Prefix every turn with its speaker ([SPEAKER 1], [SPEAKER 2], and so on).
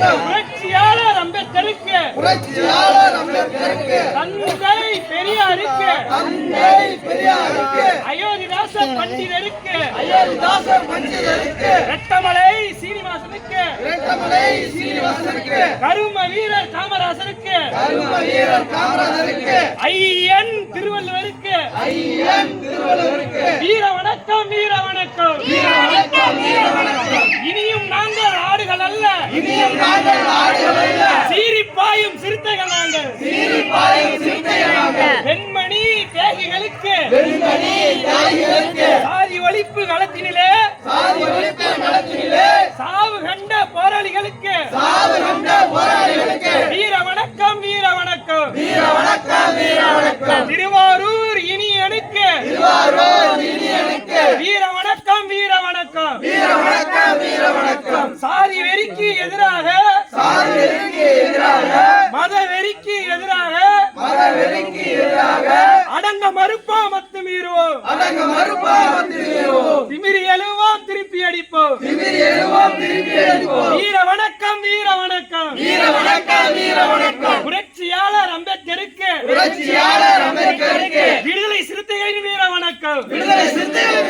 [SPEAKER 1] புரட்சியாளர் அம்பேத்கருக்கு.
[SPEAKER 2] புரட்சியாளர் அம்பேத்கருக்கு.
[SPEAKER 1] தந்தை பெரியாருக்கு.
[SPEAKER 2] தந்தை பெரியாருக்கு.
[SPEAKER 1] அயோத்திதாச பண்டிதருக்கு.
[SPEAKER 2] அயோத்திதாசர் பண்டிதருக்கு.
[SPEAKER 1] ரெட்டமலை சீனிவாசனுக்கு.
[SPEAKER 2] இரட்டமலை சீனிவாசனுக்கு.
[SPEAKER 1] கரும வீரர் காமராசருக்கு.
[SPEAKER 2] கரும வீரர் காமராஜருக்கு
[SPEAKER 1] ஐயன் திருவள்ளுவருக்கு.
[SPEAKER 2] ஐயன் திருவள்ளுவருக்கு.
[SPEAKER 1] வீர வணக்கம் வீர வணக்கம்.
[SPEAKER 2] வீர வணக்கம் வீர வணக்கம்
[SPEAKER 1] இனியும் நாங்கள் ஆடுகள் அல்ல
[SPEAKER 2] இனியும் நாங்கள்
[SPEAKER 1] சிறுத்தைகள் நாங்கள்.
[SPEAKER 2] சீரிப்பாயும் சிறுத்தைகளாக
[SPEAKER 1] பெண்மணி தேகிகளுக்கு
[SPEAKER 2] பெண்மணி தாய்களுக்கு
[SPEAKER 1] சாதி ஒழிப்பு களத்தினிலே.
[SPEAKER 2] சாதி ஒழிப்பு களத்திலே
[SPEAKER 1] சாவு கண்ட போராளிகளுக்கு.
[SPEAKER 2] சாவு கண்ட போராளிகளுக்கு
[SPEAKER 1] வீர வணக்கம் வீர வணக்கம்.
[SPEAKER 2] வீர வணக்கம் வீர வணக்கம்
[SPEAKER 1] திருவாரூர் இனியனுக்கு
[SPEAKER 2] திருவாரூர் இனியனுக்கு
[SPEAKER 1] வீர வணக்கம் வீர வணக்கம்
[SPEAKER 2] வீர வணக்கம். வணக்கம்.
[SPEAKER 1] சாதி வெறிக்கு எதிராக
[SPEAKER 2] சாதி வெறிக்கு எதிராக
[SPEAKER 1] மத வெறிக்கு எதிராக
[SPEAKER 2] மத வெறிக்கு எதிராக
[SPEAKER 1] அடங்க மறுப்பா மத்து மீறுவோம்.
[SPEAKER 2] அடங்க மறுப்பா மத்து மீறுவோம்.
[SPEAKER 1] திமிரி எழுவோம் திருப்பி அடிப்போம்.
[SPEAKER 2] திமிரி எழுவோம் திருப்பி அடிப்போம்.
[SPEAKER 1] வீர வணக்கம் வீர வணக்கம்.
[SPEAKER 2] வீர வணக்கம் வீர வணக்கம்.
[SPEAKER 1] புரட்சியாளர் அம்பேத்கருக்கு
[SPEAKER 2] புரட்சியாளர் அம்பேத்கருக்கு. விடுதலை சிறுத்தைகளின் வீர வணக்கம். விடுதலை சிறுத்தைகள்